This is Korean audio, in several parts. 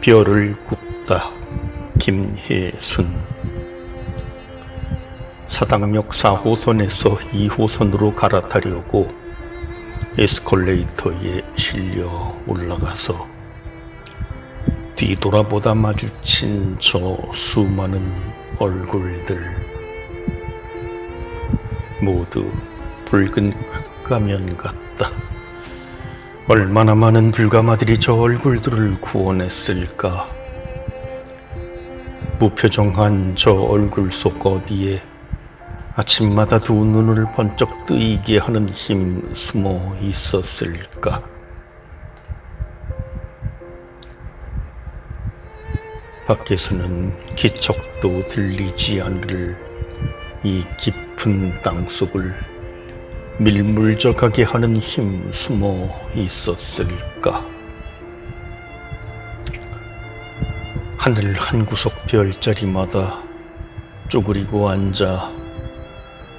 별을 굽다. 김혜순. 사당역 4호선에서 2호선으로 갈아타려고 에스컬레이터에 실려 올라가서 뒤돌아보다 마주친 저 수많은 얼굴들. 모두 붉은 흑가면 같다. 얼마나 많은 불가마들이 저 얼굴들을 구원했을까. 무표정한 저 얼굴 속 어디에 아침마다 두 눈을 번쩍 뜨이게 하는 힘 숨어 있었을까. 밖에서는 기척도 들리지 않을 이 깊은 땅 속을 밀물져가게 하는 힘 숨어 있었을까? 하늘 한 구석 별자리마다 쪼그리고 앉아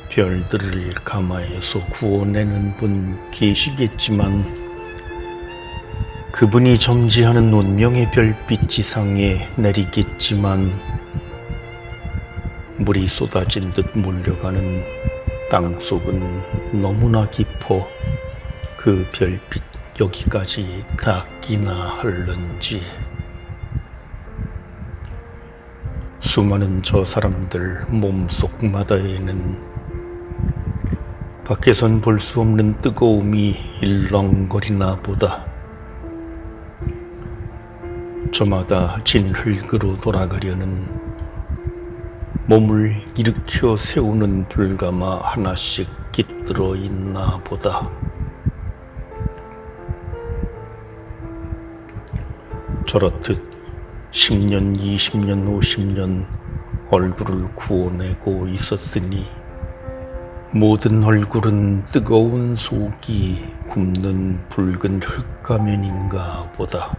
별들을 가마에서 구워내는 분 계시겠지만 그분이 점지하는 운명의 별빛 지상에 내리겠지만 물이 쏟아진 듯 몰려가는 땅 속은 너무나 깊어 그 별빛 여기까지 닿기나 할런지. 수많은 저 사람들 몸속마다에는 밖에선 볼 수 없는 뜨거움이 일렁거리나 보다. 저마다 진 흙으로 돌아가려는 몸을 일으켜 세우는 불가마 하나씩 깃들어 있나 보다. 저렇듯 10년, 20년, 50년 얼굴을 구워내고 있었으니 모든 얼굴은 뜨거운 속이 굽는 붉은 흙가면인가 보다.